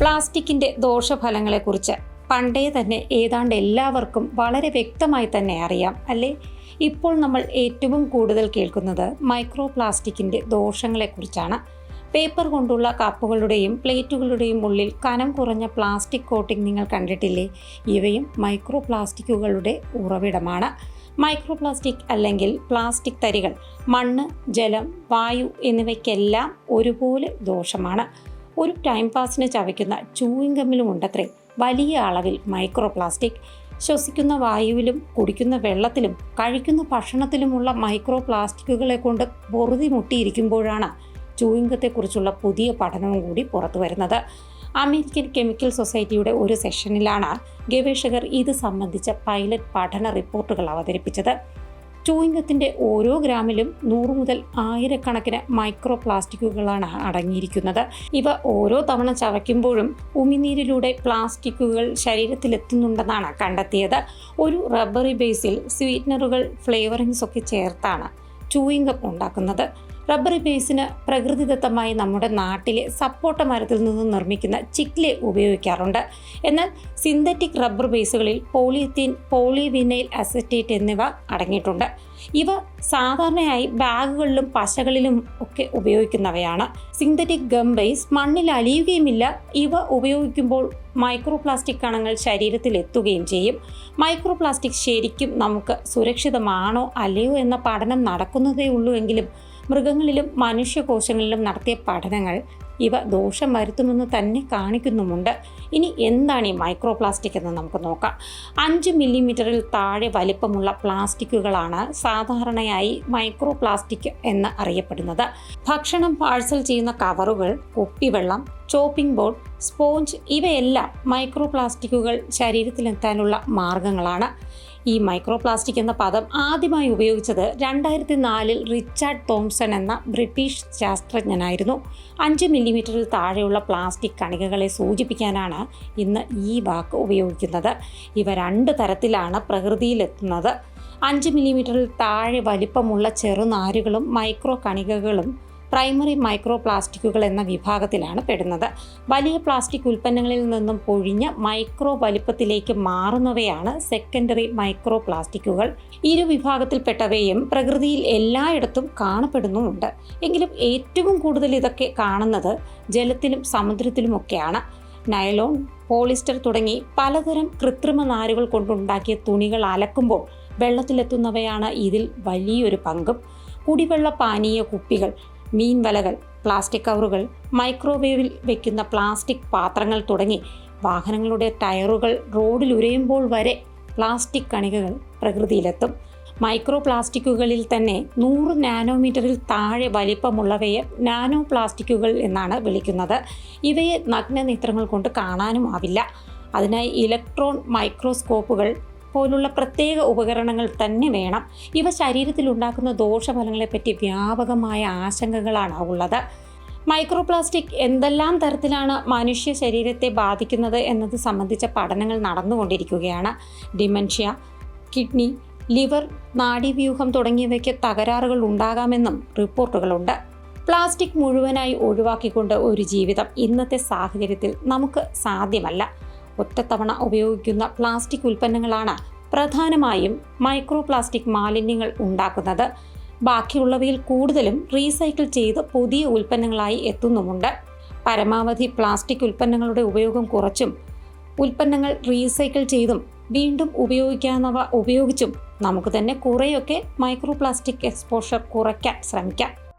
പ്ലാസ്റ്റിക്കിന്റെ ദോഷഫലങ്ങളെക്കുറിച്ച് പണ്ടേ തന്നെ ഏതാണ്ട് എല്ലാവർക്കും വളരെ വ്യക്തമായി തന്നെ അറിയാം അല്ലേ? ഇപ്പോൾ നമ്മൾ ഏറ്റവും കൂടുതൽ കേൾക്കുന്നത് മൈക്രോ പ്ലാസ്റ്റിക്കിന്റെ ദോഷങ്ങളെക്കുറിച്ചാണ്. പേപ്പർ കൊണ്ടുള്ള കപ്പുകളുടെയും പ്ലേറ്റുകളുടെയും ഉള്ളിൽ കനം കുറഞ്ഞ പ്ലാസ്റ്റിക് കോട്ടിംഗ് നിങ്ങൾ കണ്ടിട്ടില്ലേ? ഇവയും മൈക്രോ പ്ലാസ്റ്റിക്കുകളുടെ ഉറവിടമാണ്. മൈക്രോ പ്ലാസ്റ്റിക് അല്ലെങ്കിൽ പ്ലാസ്റ്റിക് തരികൾ മണ്ണ് ജലം വായു എന്നിവയ്ക്കെല്ലാം ഒരുപോലെ ദോഷമാണ്. ഒരു ടൈം പാസിന് ചവയ്ക്കുന്ന ചൂയിങ് ഗമ്മിലും ഉണ്ടത്രേ. വലിയ അളവിൽ മൈക്രോ പ്ലാസ്റ്റിക് ശ്വസിക്കുന്ന വായുവിലും കുടിക്കുന്ന വെള്ളത്തിലും കഴിക്കുന്ന ഭക്ഷണത്തിലുമുള്ള മൈക്രോ പ്ലാസ്റ്റിക്കുകളെ കൊണ്ട് പൊറുതി മുട്ടിയിരിക്കുമ്പോഴാണ് ചൂയിങ്കത്തെക്കുറിച്ചുള്ള പുതിയ പഠനവും കൂടി പുറത്തു വരുന്നത്. അമേരിക്കൻ കെമിക്കൽ സൊസൈറ്റിയുടെ ഒരു സെഷനിലാണ് ഗവേഷകർ ഇത് സംബന്ധിച്ച പൈലറ്റ് പഠന റിപ്പോർട്ടുകൾ അവതരിപ്പിച്ചത്. ചൂയിങ്കത്തിന്റെ ഓരോ ഗ്രാമിലും നൂറ് മുതൽ ആയിരക്കണക്കിന് മൈക്രോ പ്ലാസ്റ്റിക്കുകളാണ് അടങ്ങിയിരിക്കുന്നത്. ഇവ ഓരോ തവണ ചവയ്ക്കുമ്പോഴും ഉമിനീരിലൂടെ പ്ലാസ്റ്റിക്കുകൾ ശരീരത്തിലെത്തുന്നുണ്ടെന്നാണ് കണ്ടെത്തിയത്. ഒരു റബ്ബറി ബേസിൽ സ്വീറ്റ്നറുകൾ ഫ്ലേവറിങ്സ് ഒക്കെ ചേർത്താണ് കപ്പ് ഉണ്ടാക്കുന്നത്. റബ്ബറി ബേസിന് പ്രകൃതിദത്തമായി നമ്മുടെ നാട്ടിലെ സപ്പോട്ട മരത്തിൽ നിന്നും നിർമ്മിക്കുന്ന ചിക്ലെ ഉപയോഗിക്കാറുണ്ട്. എന്നാൽ സിന്തറ്റിക് റബ്ബർ ബേസുകളിൽ പോളിയത്തീൻ പോളിവിനൈൽ അസറ്റേറ്റ് എന്നിവ അടങ്ങിയിട്ടുണ്ട്. ഇവ സാധാരണയായി ബാഗുകളിലും പശകളിലും ഒക്കെ ഉപയോഗിക്കുന്നവയാണ്. സിന്തറ്റിക് ഗം ബേസ് മണ്ണിൽ അലിയുകയുമില്ല. ഇവ ഉപയോഗിക്കുമ്പോൾ മൈക്രോപ്ലാസ്റ്റിക് കണങ്ങൾ ശരീരത്തിൽ എത്തുകയും ചെയ്യും. മൈക്രോപ്ലാസ്റ്റിക് ശരിക്കും നമുക്ക് സുരക്ഷിതമാണോ അല്ലയോ എന്ന പഠനം നടക്കുന്നതേ ഉള്ളൂ എങ്കിലും മൃഗങ്ങളിലും മനുഷ്യകോശങ്ങളിലും നടത്തിയ പഠനങ്ങൾ ഇവ ദോഷം വരുത്തുമെന്ന് തന്നെ കാണിക്കുന്നുമുണ്ട്. ഇനി എന്താണ് ഈ മൈക്രോ പ്ലാസ്റ്റിക് എന്ന് നമുക്ക് നോക്കാം. അഞ്ച് മില്ലിമീറ്ററിൽ താഴെ വലിപ്പമുള്ള പ്ലാസ്റ്റിക്കുകളാണ് സാധാരണയായി മൈക്രോ പ്ലാസ്റ്റിക് എന്ന് അറിയപ്പെടുന്നത്. ഭക്ഷണം പാഴ്സൽ ചെയ്യുന്ന കവറുകൾ കുപ്പിവെള്ളം ചോപ്പിംഗ് ബോർഡ് സ്പോഞ്ച് ഇവയെല്ലാം മൈക്രോ പ്ലാസ്റ്റിക്കുകൾ ശരീരത്തിലെത്താനുള്ള മാർഗങ്ങളാണ്. ഈ മൈക്രോ പ്ലാസ്റ്റിക് എന്ന പദം ആദ്യമായി ഉപയോഗിച്ചത് രണ്ടായിരത്തി നാലിൽ റിച്ചാർഡ് തോംസൺ എന്ന ബ്രിട്ടീഷ് ശാസ്ത്രജ്ഞനായിരുന്നു. അഞ്ച് മില്ലിമീറ്ററിൽ താഴെയുള്ള പ്ലാസ്റ്റിക് കണികകളെ സൂചിപ്പിക്കാനാണ് ഇന്ന് ഈ വാക്ക് ഉപയോഗിക്കുന്നത്. ഇവ രണ്ട് തരത്തിലാണ് പ്രകൃതിയിലെത്തുന്നത്. അഞ്ച് മില്ലിമീറ്ററിൽ താഴെ വലിപ്പമുള്ള ചെറുനാരുകളും മൈക്രോ കണികകളും പ്രൈമറി മൈക്രോ പ്ലാസ്റ്റിക്കുകൾ എന്ന വിഭാഗത്തിലാണ് പെടുന്നത്. വലിയ പ്ലാസ്റ്റിക് ഉൽപ്പന്നങ്ങളിൽ നിന്നും പൊഴിഞ്ഞ് മൈക്രോ വലിപ്പത്തിലേക്ക് മാറുന്നവയാണ് സെക്കൻഡറി മൈക്രോ പ്ലാസ്റ്റിക്കുകൾ ഇരു വിഭാഗത്തിൽപ്പെട്ടവയും പ്രകൃതിയിൽ എല്ലായിടത്തും കാണപ്പെടുന്നുമുണ്ട്. എങ്കിലും ഏറ്റവും കൂടുതൽ ഇതൊക്കെ കാണുന്നത് ജലത്തിലും സമുദ്രത്തിലുമൊക്കെയാണ്. നൈലോൺ പോളിസ്റ്റർ തുടങ്ങി പലതരം കൃത്രിമ നാരുകൾ കൊണ്ടുണ്ടാക്കിയ തുണികൾ അലക്കുമ്പോൾ വെള്ളത്തിലെത്തുന്നവയാണ് ഇതിൽ വലിയൊരു പങ്കും. കുടിവെള്ള പാനീയ കുപ്പികൾ മീൻ വലകൾ പ്ലാസ്റ്റിക് കവറുകൾ മൈക്രോവേവിൽ വയ്ക്കുന്ന പ്ലാസ്റ്റിക് പാത്രങ്ങൾ തുടങ്ങി വാഹനങ്ങളുടെ ടയറുകൾ റോഡിൽ ഉരയുമ്പോൾ വരെ പ്ലാസ്റ്റിക് കണികകൾ പ്രകൃതിയിലെത്തും. മൈക്രോ പ്ലാസ്റ്റിക്കുകളിൽ തന്നെ നൂറ് നാനോമീറ്ററിൽ താഴെ വലിപ്പമുള്ളവയെ നാനോ പ്ലാസ്റ്റിക്കുകൾ എന്നാണ് വിളിക്കുന്നത്. ഇവയെ നഗ്നനേത്രങ്ങൾ കൊണ്ട് കാണാനും ആവില്ല. അതിനായി ഇലക്ട്രോൺ മൈക്രോസ്കോപ്പുകൾ പോലുള്ള പ്രത്യേക ഉപകരണങ്ങൾ തന്നെ വേണം. ഇവ ശരീരത്തിൽ ഉണ്ടാക്കുന്ന ദോഷഫലങ്ങളെപ്പറ്റി വ്യാപകമായ ആശങ്കകളാണ് ഉള്ളത്. മൈക്രോപ്ലാസ്റ്റിക് എന്തെല്ലാം തരത്തിലാണ് മനുഷ്യ ശരീരത്തെ ബാധിക്കുന്നത് എന്നത് സംബന്ധിച്ച പഠനങ്ങൾ നടന്നുകൊണ്ടിരിക്കുകയാണ്. ഡിമൻഷ്യ കിഡ്നി ലിവർ നാഡീവ്യൂഹം തുടങ്ങിയവയ്ക്ക് തകരാറുകൾ ഉണ്ടാകാമെന്നും റിപ്പോർട്ടുകളുണ്ട്. പ്ലാസ്റ്റിക് മുഴുവനായി ഒഴിവാക്കിക്കൊണ്ട് ഒരു ജീവിതം ഇന്നത്തെ സാഹചര്യത്തിൽ നമുക്ക് സാധ്യമല്ല. ഒറ്റത്തവണ ഉപയോഗിക്കുന്ന പ്ലാസ്റ്റിക് ഉൽപ്പന്നങ്ങളാണ് പ്രധാനമായും മൈക്രോ പ്ലാസ്റ്റിക് മാലിന്യങ്ങൾ ഉണ്ടാക്കുന്നത്. ബാക്കിയുള്ളവയിൽ കൂടുതലും റീസൈക്കിൾ ചെയ്ത് പുതിയ ഉൽപ്പന്നങ്ങളായി എത്തുന്നുമുണ്ട്. പരമാവധി പ്ലാസ്റ്റിക് ഉൽപ്പന്നങ്ങളുടെ ഉപയോഗം കുറച്ചും ഉൽപ്പന്നങ്ങൾ റീസൈക്കിൾ ചെയ്തും വീണ്ടും ഉപയോഗിക്കാവുന്നവ ഉപയോഗിച്ചും നമുക്ക് തന്നെ കുറേയൊക്കെ മൈക്രോ പ്ലാസ്റ്റിക് എക്സ്പോഷർ കുറയ്ക്കാൻ ശ്രമിക്കാം.